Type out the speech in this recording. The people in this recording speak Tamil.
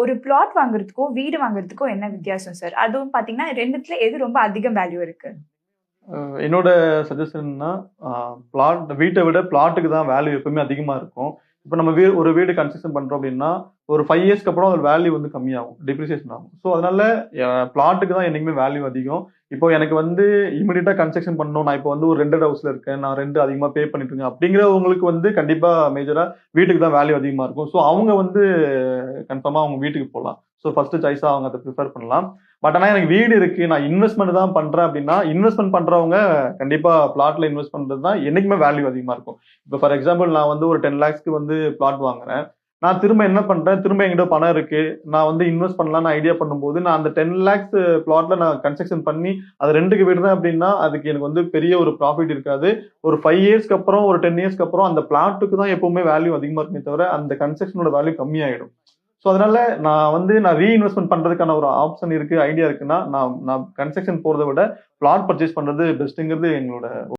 ஒரு பிளாட் வாங்குறதுக்கும் வீடு வாங்குறதுக்கும் என்ன வித்தியாசம் சார் அதுவும் பார்த்தீங்கன்னா ரெண்டுத்துல எது ரொம்ப அதிகம் வேல்யூ இருக்கு? என்னோட சஜஷன்னா பிளாட் வீட்டை விட பிளாட்டுக்கு தான் வேல்யூ எப்பவுமே அதிகமா இருக்கும். இப்போ நம்ம வீ ஒரு வீடு கன்ஸ்ட்ரக்ஷன் பண்றோம் அப்படின்னா ஒரு ஃபைவ் இயர்ஸ்க்கு அப்புறம் அதோட வேல்யூ வந்து கம்மியாகும் டிப்ரிசியேஷன் ஆகும். ஸோ அதனால பிளாட்டுக்கு தான் என்றைக்குமே வேல்யூ அதிகம். இப்போ எனக்கு வந்து இமீடியட்டா கன்ஸ்ட்ரக்ஷன் பண்ணணும். நான் இப்போ வந்து ஒரு ரெண்டட் ஹவுஸ்ல இருக்கேன். நான் ரெண்டு அதிகமாக பே பண்ணிட்டு இருக்கேன். அப்படிங்கிறவங்களுக்கு வந்து கண்டிப்பா மேஜரா வீட்டுக்கு தான் வேல்யூ அதிகமா இருக்கும். ஸோ அவங்க வந்து கன்ஃபார்மா அவங்க வீட்டுக்கு போகலாம். ஸோ ஃபர்ஸ்ட் சாய்ஸா அவங்க அதை ப்ரிஃபர் பண்ணலாம். பட் ஆனால் எனக்கு வீடு இருக்கு. நான் இன்வெஸ்ட்மெண்ட் தான் பண்றேன் அப்படின்னா இன்வெஸ்ட்மெண்ட் பண்றவங்க கண்டிப்பா பிளாட்ல இன்வெஸ்ட் பண்றது தான் என்னைக்குமே வேல்யூ அதிகமா இருக்கும். இப்போ ஃபார் எக்ஸாம்பிள் நான் வந்து ஒரு டென் லேக்ஸ்க்கு வந்து பிளாட் வாங்குறேன். நான் திரும்ப என்ன பண்றேன்? திரும்ப என்கிட்ட பணம் இருக்கு. நான் வந்து இன்வெஸ்ட் பண்ணலாம்னு ஐடியா பண்ணும்போது நான் அந்த டென் லேக்ஸ் பிளாட்ல நான் கன்ஸ்ட்ரக்ஷன் பண்ணி அது ரெண்டுக்கு விடுறேன் அப்படின்னா அதுக்கு எனக்கு வந்து பெரிய ஒரு ப்ராஃபிட் இருக்காது. ஒரு ஃபைவ் இயர்ஸ்க்கு அப்புறம் ஒரு டென் இயர்ஸ்க்கு அப்புறம் அந்த பிளாட்டுக்கு தான் எப்பவுமே வேல்யூ அதிகமா இருக்குமே தவிர அந்த கன்ஸ்ட்ரக்ஷனோட வேல்யூ கம்மியாயிடும். ஸோ அதனால நான் வந்து நான் ரீஇன்வெஸ்ட்மெண்ட் பண்றதுக்கான ஒரு ஆப்ஷன் இருக்கு ஐடியா இருக்குன்னா நான் நான் கன்ஸ்ட்ரக்ஷன் போறதை விட பிளாட் பர்ச்சேஸ் பண்றது பெஸ்ட்டுங்கிறது எங்களோட